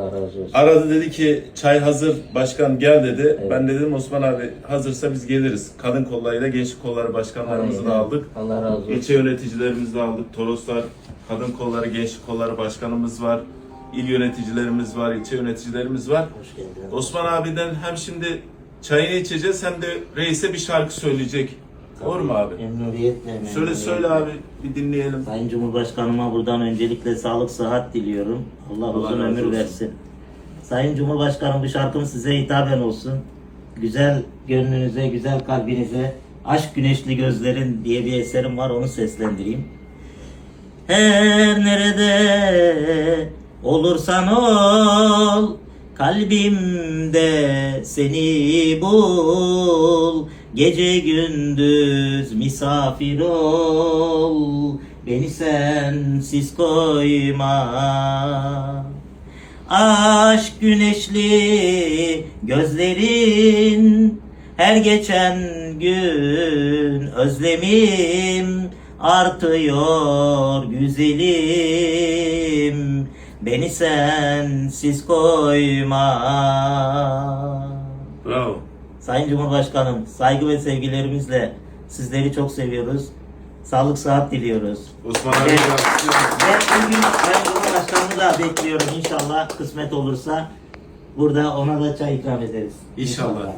Allah razı olsun. Aradı dedi ki çay hazır başkan gel dedi. Evet. Ben dedim Osman abi hazırsa biz geliriz. Kadın kollarıyla gençlik kolları başkanlarımızı da Aynen. aldık. Allah razı olsun. İlçe yöneticilerimizi de aldık. Toroslar, kadın kolları, gençlik kolları başkanımız var. İl yöneticilerimiz var, ilçe yöneticilerimiz var. Hoş geldin. Osman abiden hem şimdi çayını içeceğiz hem de reise bir şarkı söyleyecek. Olur mu abi? Memnuniyetle. Söyle memnuniyetle. söyle abi bir dinleyelim. Sayın Cumhurbaşkanıma buradan öncelikle sağlık sıhhat diliyorum. Allah, Allah uzun razı ömür olsun. versin. Sayın Cumhurbaşkanım bu şarkım size hitaben olsun. Güzel gönlünüze, güzel kalbinize, aşk güneşli gözlerin diye bir eserim var onu seslendireyim. Her nerede olursan ol Kalbimde seni bul Gece gündüz misafir ol Beni sensiz koyma Aşk güneşli gözlerin Her geçen gün özlemim artıyor güzelim Beni sensiz koyma. Sayın Cumhurbaşkanım saygı ve sevgilerimizle sizleri çok seviyoruz. Sağlık sıhhat diliyoruz. Osman abi Evet. Ve bugün Sayın Cumhurbaşkanımı da bekliyorum inşallah kısmet olursa. Burada ona da çay ikram ederiz. İnşallah. İnşallah.